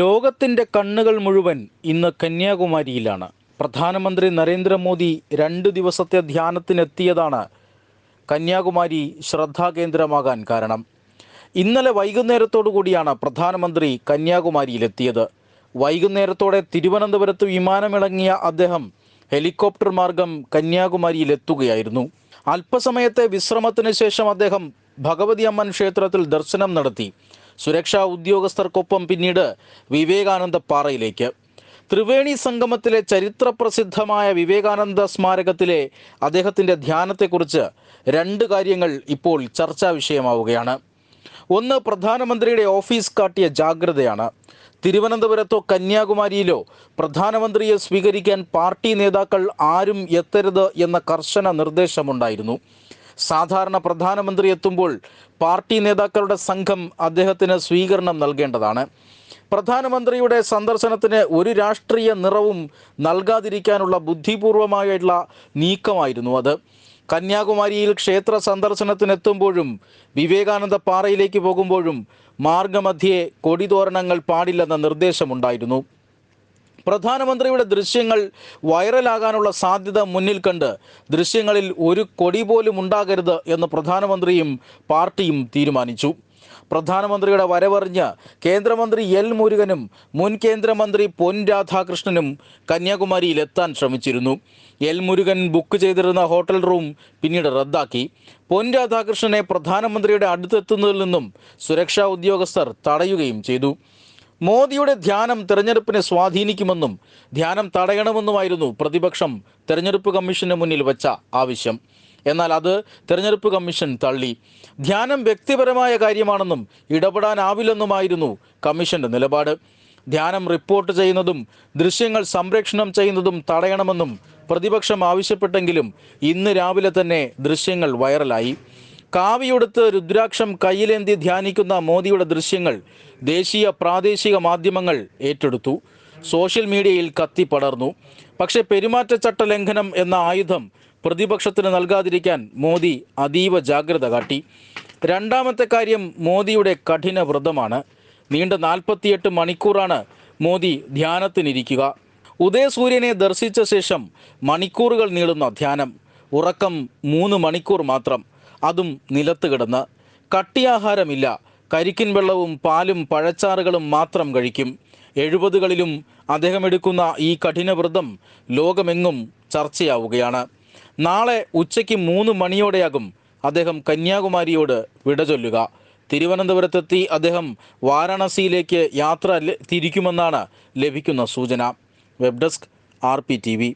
ലോകത്തിന്റെ കണ്ണുകൾ മുഴുവൻ ഇന്ന് കന്യാകുമാരിയിലാണ്. പ്രധാനമന്ത്രി നരേന്ദ്രമോദി രണ്ട് ദിവസത്തെ ധ്യാനത്തിനെത്തിയതാണ് കന്യാകുമാരി ശ്രദ്ധാകേന്ദ്രമാകാൻ കാരണം. ഇന്നലെ വൈകുന്നേരത്തോടു കൂടിയാണ് പ്രധാനമന്ത്രി കന്യാകുമാരിയിലെത്തിയത്. വൈകുന്നേരത്തോടെ തിരുവനന്തപുരത്ത് വിമാനമിറങ്ങിയ അദ്ദേഹം ഹെലികോപ്റ്റർ മാർഗം കന്യാകുമാരിയിലെത്തുകയായിരുന്നു. അല്പസമയത്തെ വിശ്രമത്തിന് ശേഷം അദ്ദേഹം ഭഗവതി അമ്മൻ ക്ഷേത്രത്തിൽ ദർശനം നടത്തി. സുരക്ഷാ ഉദ്യോഗസ്ഥർക്കൊപ്പം പിന്നീട് വിവേകാനന്ദ പാറയിലേക്ക്. ത്രിവേണി സംഗമത്തിലെ ചരിത്രപ്രസിദ്ധമായ വിവേകാനന്ദ സ്മാരകത്തിലെ അദ്ദേഹത്തിന്റെ ധ്യാനത്തെക്കുറിച്ച് രണ്ട് കാര്യങ്ങൾ ഇപ്പോൾ ചർച്ചാ വിഷയമാവുകയാണ്. ഒന്ന് പ്രധാനമന്ത്രിയുടെ ഓഫീസ് കാട്ടിയ ജാഗ്രതയാണ്. തിരുവനന്തപുരത്തോ കന്യാകുമാരിയിലോ പ്രധാനമന്ത്രിയെ സ്വീകരിക്കാൻ പാർട്ടി നേതാക്കൾ ആരും എത്തരുത് എന്ന കർശന നിർദ്ദേശമുണ്ടായിരുന്നു. സാധാരണ പ്രധാനമന്ത്രി എത്തുമ്പോൾ പാർട്ടി നേതാക്കളുടെ സംഘം അദ്ദേഹത്തിന് സ്വീകരണം നൽകേണ്ടതാണ്. പ്രധാനമന്ത്രിയുടെ സന്ദർശനത്തിന് ഒരു രാഷ്ട്രീയ നിറവും നൽകാതിരിക്കാനുള്ള ബുദ്ധിപൂർവമായുള്ള നീക്കമായിരുന്നു അത്. കന്യാകുമാരിയിൽ ക്ഷേത്ര സന്ദർശനത്തിനെത്തുമ്പോഴും വിവേകാനന്ദ പാറയിലേക്ക് പോകുമ്പോഴും മാർഗമധ്യേ കൊടിതോരണങ്ങൾ പാടില്ലെന്ന നിർദ്ദേശമുണ്ടായിരുന്നു. പ്രധാനമന്ത്രിയുടെ ദൃശ്യങ്ങൾ വൈറലാകാനുള്ള സാധ്യത മുന്നിൽ കണ്ട് ദൃശ്യങ്ങളിൽ ഒരു കൊടി പോലും ഉണ്ടാകരുത് എന്ന് പ്രധാനമന്ത്രിയും പാർട്ടിയും തീരുമാനിച്ചു. പ്രധാനമന്ത്രിയുടെ വരവറിഞ്ഞ് കേന്ദ്രമന്ത്രി എൽ മുരുകനും മുൻ കേന്ദ്രമന്ത്രി പൊൻ രാധാകൃഷ്ണനും കന്യാകുമാരിയിൽ എത്താൻ ശ്രമിച്ചിരുന്നു. എൽ മുരുകൻ ബുക്ക് ചെയ്തിരുന്ന ഹോട്ടൽ റൂം പിന്നീട് റദ്ദാക്കി. പൊൻ രാധാകൃഷ്ണനെ പ്രധാനമന്ത്രിയുടെ അടുത്തെത്തുന്നതിൽ നിന്നും സുരക്ഷാ ഉദ്യോഗസ്ഥർ തടയുകയും ചെയ്തു. മോദിയുടെ ധ്യാനം തെരഞ്ഞെടുപ്പിനെ സ്വാധീനിക്കുമെന്നും ധ്യാനം തടയണമെന്നുമായിരുന്നു പ്രതിപക്ഷം തെരഞ്ഞെടുപ്പ് കമ്മീഷന് മുന്നിൽ വെച്ച ആവശ്യം. എന്നാൽ അത് തെരഞ്ഞെടുപ്പ് കമ്മീഷൻ തള്ളി. ധ്യാനം വ്യക്തിപരമായ കാര്യമാണെന്നും ഇടപെടാനാവില്ലെന്നുമായിരുന്നു കമ്മീഷന്റെ നിലപാട്. ധ്യാനം റിപ്പോർട്ട് ചെയ്യുന്നതും ദൃശ്യങ്ങൾ സംപ്രേക്ഷണം ചെയ്യുന്നതും തടയണമെന്നും പ്രതിപക്ഷം ആവശ്യപ്പെട്ടെങ്കിലും ഇന്ന് രാവിലെ തന്നെ ദൃശ്യങ്ങൾ വൈറലായി. കാവിയൊടുത്ത് രുദ്രാക്ഷം കയ്യിലേന്തി ധ്യാനിക്കുന്ന മോദിയുടെ ദൃശ്യങ്ങൾ ദേശീയ പ്രാദേശിക മാധ്യമങ്ങൾ ഏറ്റെടുത്തു. സോഷ്യൽ മീഡിയയിൽ കത്തിപ്പടർന്നു പക്ഷേ പെരുമാറ്റച്ചട്ട ലംഘനം എന്ന ആയുധം പ്രതിപക്ഷത്തിന് നൽകാതിരിക്കാൻ മോദി അതീവ ജാഗ്രത കാട്ടി. രണ്ടാമത്തെ കാര്യം മോദിയുടെ കഠിന വ്രതമാണ്. നീണ്ട നാൽപ്പത്തിയെട്ട് മണിക്കൂറാണ് മോദി ധ്യാനത്തിനിരിക്കുക. ഉദയസൂര്യനെ ദർശിച്ച ശേഷം മണിക്കൂറുകൾ നീളുന്ന ധ്യാനം. ഉറക്കം മൂന്ന് മണിക്കൂർ മാത്രം. അതും നിലത്ത് കിടന്ന്. കട്ടിയാഹാരമില്ല. കരിക്കിൻ വെള്ളവും പാലും പഴച്ചാറുകളും മാത്രം കഴിക്കും. എഴുപതുകളിലും അദ്ദേഹം എടുക്കുന്ന ഈ കഠിനവ്രതം ലോകമെങ്ങും ചർച്ചയാവുകയാണ്. നാളെ ഉച്ചയ്ക്ക് മൂന്ന് മണിയോടെയാകും അദ്ദേഹം കന്യാകുമാരിയോട് വിട ചൊല്ലുക. തിരുവനന്തപുരത്തെത്തി അദ്ദേഹം വാരാണസിയിലേക്ക് യാത്ര തിരിക്കുമെന്നാണ് ലഭിക്കുന്ന സൂചന. Web desk R P T V.